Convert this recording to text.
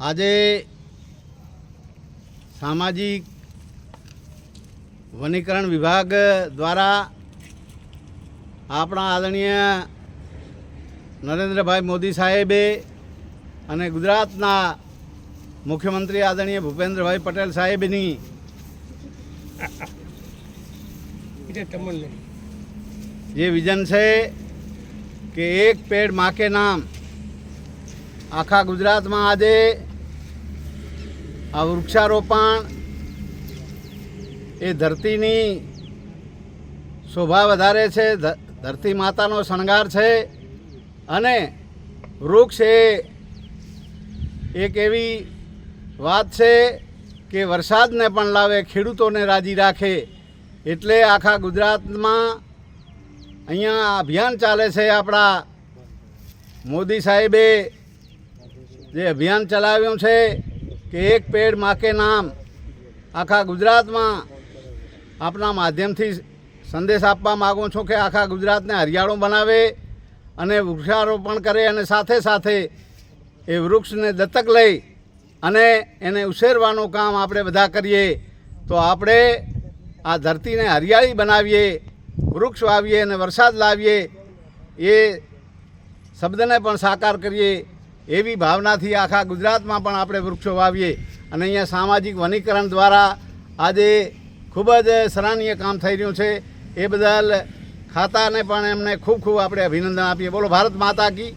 આજે સામાજિક વનીકરણ વિભાગ દ્વારા આપણા આદરણીય નરેન્દ્રભાઈ મોદી સાહેબે અને ગુજરાતના મુખ્યમંત્રી આદરણીય ભૂપેન્દ્રભાઈ પટેલ સાહેબની જે વિઝન છે કે એક પેડ માકે નામ આખા ગુજરાતમાં આજે આ વૃક્ષારોપણ એ ધરતીની શોભા વધારે છે ધરતી માતાનો શણગાર છે અને વૃક્ષ એ એક એવી વાત છે કે વરસાદને પણ લાવે, ખેડૂતોને રાજી રાખે. એટલે આખા ગુજરાતમાં અહીંયા અભિયાન ચાલે છે આપણા મોદી સાહેબે જે અભિયાન ચલાવ્યું છે કે એક પેડમાં નામ આખા ગુજરાતમાં આપના માધ્યમથી સંદેશ આપવા માગું છું કે આખા ગુજરાતને હરિયાળું બનાવે અને વૃક્ષારોપણ કરે અને સાથે સાથે એ વૃક્ષને દત્તક લઈ અને એને ઉછેરવાનું કામ આપણે બધા કરીએ, તો આપણે આ ધરતીને હરિયાળી બનાવીએ, વૃક્ષ વાવીએ અને વરસાદ લાવીએ, એ શબ્દને પણ સાકાર કરીએ. એવી ભાવનાથી આખા ગુજરાતમાં પણ આપણે વૃક્ષો વાવીએ અને અહીંયા સામાજિક વનીકરણ દ્વારા આજે ખૂબ જ સરાહનીય કામ થઈ રહ્યું છે. એ બદલ ખાતાને પણ એમને ખૂબ ખૂબ આપણે અભિનંદન આપીએ. બોલો, ભારત માતા કી